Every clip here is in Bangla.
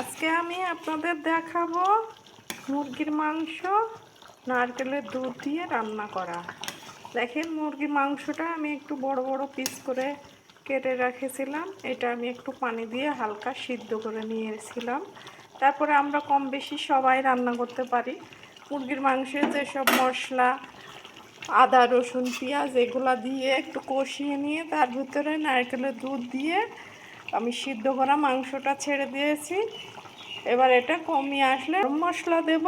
আজকে আমি আপনাদের দেখাবো মুরগির মাংস, নারকেলের দুধ দিয়ে রান্না করা। দেখেন মুরগির মাংসটা আমি একটু বড় বড় পিস করে কেটে রেখেছিলাম। এটা আমি একটু পানি দিয়ে হালকা সিদ্ধ করে নিয়েছিলাম। তারপরে আমরা কম বেশি সবাই রান্না করতে পারি। মুরগির মাংসে যেসব মশলা, আদা, রসুন, পেঁয়াজ, এগুলা দিয়ে একটু কষিয়ে নিয়ে তার ভিতরে নারকেলের দুধ দিয়ে আমি সিদ্ধ করা মাংসটা ছেড়ে দিয়েছি। এবার এটা কমিয়ে আসলে মশলা দেব।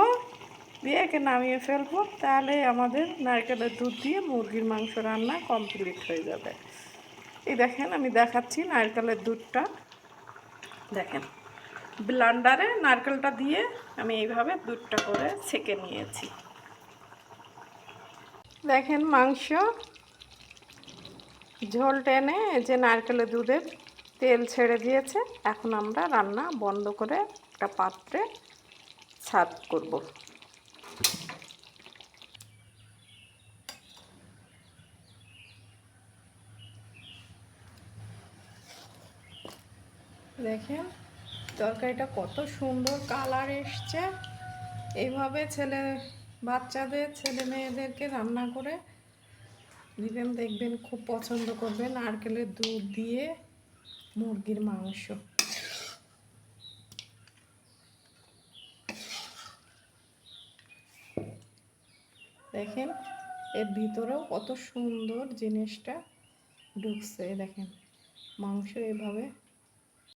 দিয়ে একে নামিয়ে ফেলব। তাহলে আমাদের নারকেলের দুধ দিয়ে মুরগির মাংস রান্না কমপ্লিট হয়ে যাবে। এই দেখেন, আমি দেখাচ্ছি নারকেলের দুধটা। দেখেন ব্লান্ডারে নারকেলটা দিয়ে আমি এইভাবে দুধটা করে ছেঁকে নিয়েছি। দেখেন মাংস ঝোল টেনে যে নারকেলের দুধের তেল ছেড়ে দিয়েছে। এখন আমরা রান্না বন্ধ করে একটা পাত্রে সার্ভ করব। দেখেন, তরকারিটা কত সুন্দর কালার এসছে। এইভাবে ছেলে, বাচ্চাদের, ছেলে মেয়েদেরকে রান্না করে দিবেন, দেখবেন খুব পছন্দ করবে নারকেলের দুধ দিয়ে মুরগির মাংস। দেখেন এর ভিতরেও কত সুন্দর জিনিসটা ঢুকছে দেখেন। মাংস এভাবে